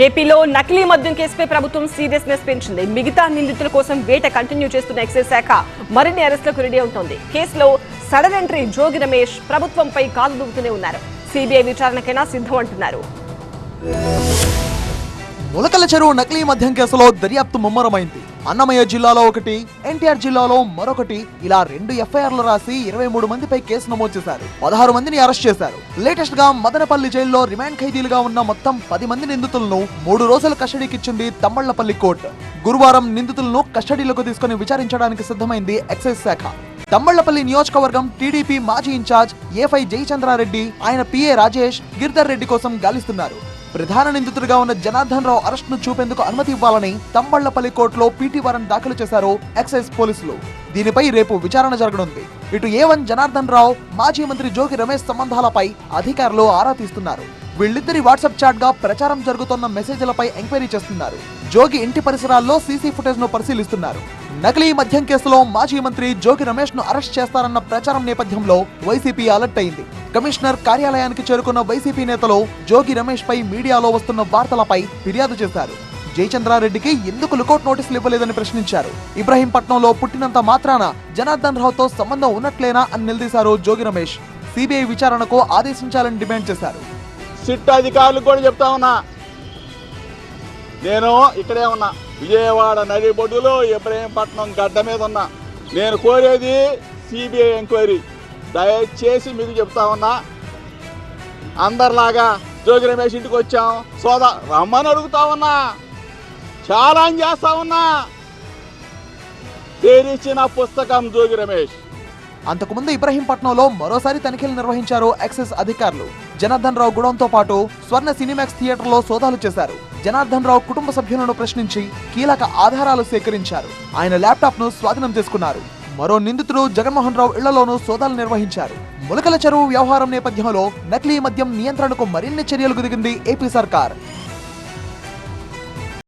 ఏపీలో నకిలీ మద్యం కేసుపై ప్రభుత్వం సీరియస్నెస్ పెంచింది. మిగతా నిందితుల కోసం వేట కంటిన్యూ చేస్తున్న ఎక్సైజ్ శాఖ మరిన్ని అరెస్టులకు రెడీ అవుతోంది. కేసులో సడన్ ఎంట్రీ జోగి రమేష్ ప్రభుత్వంపై కాలు దూకుతూనే ఉన్నారు. సిబిఐ విచారణకైనా సిద్ధం అంటున్నారు ములకల చెరువు నకిలీ మద్యం కేసులో దర్యాప్తు ముమ్మరమైంది. అన్నమయ్య జిల్లాలో ఒకటి ఎన్టీఆర్ జిల్లాలో మరొకటి. ఇలా రెండు ఎఫ్ఐఆర్లు రాసి ఇరవై మూడు మందిపై కేసు నమోదు చేశారు. పదహారు మందిని అరెస్ట్ చేశారు. లేటెస్ట్గా మదనపల్లి జైల్లో రిమాండ్ ఖైదీలుగా ఉన్న మొత్తం పది మంది నిందితులను మూడు రోజుల కస్టడీకి ఇచ్చింది తమ్మళ్ళపల్లి కోర్టు. గురువారం నిందితులను కస్టడీలోకి తీసుకుని విచారించడానికి సిద్ధమైంది ఎక్సైజ్ శాఖ. తమ్మళ్ళపల్లి నియోజకవర్గం టీడీపీ మాజీ ఇన్ఛార్జ్ ఏఫై జయచంద్రారెడ్డి ఆయన పిఏ రాజేష్ గిర్ధర్ రెడ్డి కోసం గాలిస్తున్నారు. ప్రధాన నిందితుడిగా ఉన్న జనార్దన్ రావు అరెస్ట్ను చూపేందుకు అనుమతి ఇవ్వాలని తంబళ్ళపల్లి కోర్టులో పీటీ వారెంట్ దాఖలు చేశారు ఎక్సైజ్ పోలీసులు. దీనిపై రేపు విచారణ జరగనుంది. ఇటు ఏ వన్ జనార్దన్ రావు మాజీ మంత్రి జోగి రమేష్ సంబంధాలపై అధికారులు ఆరా తీస్తున్నారు. వీళ్ళిద్దరి వాట్సాప్ చాట్గా ప్రచారం జరుగుతున్న మెసేజ్లపై ఎంక్వైరీ చేస్తున్నారు. జోగి ఇంటి పరిసరాల్లో సీసీ ఫుటేజ్ను పరిశీలిస్తున్నారు. నకిలీ మద్యం కేసులో మాజీ మంత్రి జోగి రమేష్ను అరెస్ట్ చేస్తారన్న ప్రచారం నేపథ్యంలో వైసీపీ అలర్ట్ అయింది. కమిషనర్ కార్యాలయానికి చేరుకున్న వైసీపీ నేతలు జోగి రమేష్ పై మీడియాలో వస్తున్న వార్తలపై ఫిర్యాదు చేశారు. జయచంద్రారెడ్డికి ఎందుకు లుకౌట్ నోటీసులు ఇవ్వలేదని ప్రశ్నించారు. ఇబ్రహీంపట్నంలో పుట్టినంత మాత్రాన జనార్దన్ రావుతో సంబంధం ఉన్నట్లేనా అని నిలదీశారు జోగి రమేష్. సిబిఐ విచారణకు ఆదేశించాలని డిమాండ్ చేశారు. సిట్ అధికారులకు కూడా చెప్తా ఉన్నా. నేను ఇక్కడే ఉన్నా. విజయవాడ నడిబొడ్డులో ఇబ్రహీంపట్నం గడ్డ మీద ఉన్నా. నేను కోరేది సిబిఐ ఎంక్వైరీ. దయచేసి మీకు చెప్తా ఉన్నా. అందరిలాగా జోగి రమేష్ ఇంటికి వచ్చాం. సోదా రమ్మని అడుగుతా ఉన్నా. ఛాలెంజ్ చేస్తా ఉన్నా. తెరిచిన పుస్తకం జోగి రమేష్. అంతకుముందు ఇబ్రహీంపట్నంలో మరోసారి తనిఖీలు నిర్వహించారు ఎక్సైజ్ అధికారులు. జనార్దన్ రావు గుడంతో పాటు స్వర్ణ సినిమాక్స్ థియేటర్లో సోదాలు చేశారు. జనార్దన్ రావు కుటుంబ సభ్యులను ప్రశ్నించి కీలక ఆధారాలు సేకరించారు. ఆయన ల్యాప్టాప్ను స్వాధీనం చేసుకున్నారు. మరో నిందితుడు జగన్మోహన్ రావు ఇళ్ళలోనూ సోదాలు నిర్వహించారు. ములకల చెరువు వ్యవహారం నేపథ్యంలో నకిలీ మద్యం నియంత్రణకు మరిన్ని చర్యలకు దిగింది ఏపీ సర్కార్.